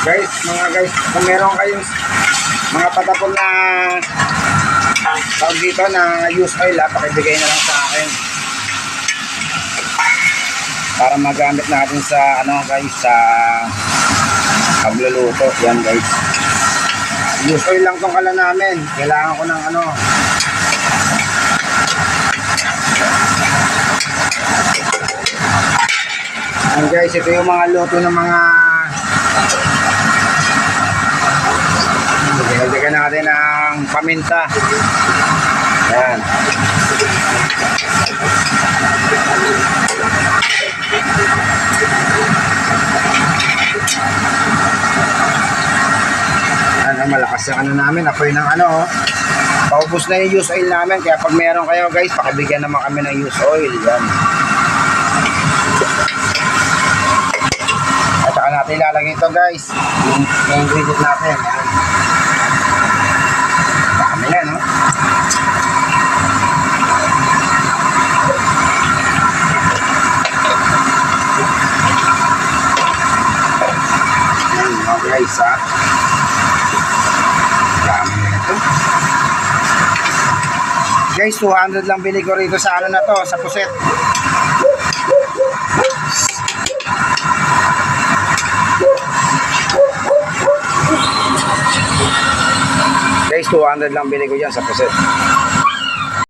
Guys, mga guys, kung meron kayong mga patapon na tawag dito na use oil, ha, pakibigay na lang sa akin. Para magamit natin sa ano guys, sa pagluluto. Yan guys. Use oil lang tong kala namin. Kailangan ko ng ano, Yan guys, ito yung mga luto ng mga Dagdagan natin ng paminta. Yan. Ano, malakas yung ano namin, apoy ng ano, oh. Paubos na yung use oil namin, kaya pag meron kayo guys, pakibigyan naman kami ng use oil. Yan. At saka natin ilalagay ito guys. Yung, yung ingredient natin. Yan. Guys, ha? Dami na ito. Guys, 200 lang bili ko rito sa ano na to, sa puset. Guys, 200 lang bili ko yan sa puset.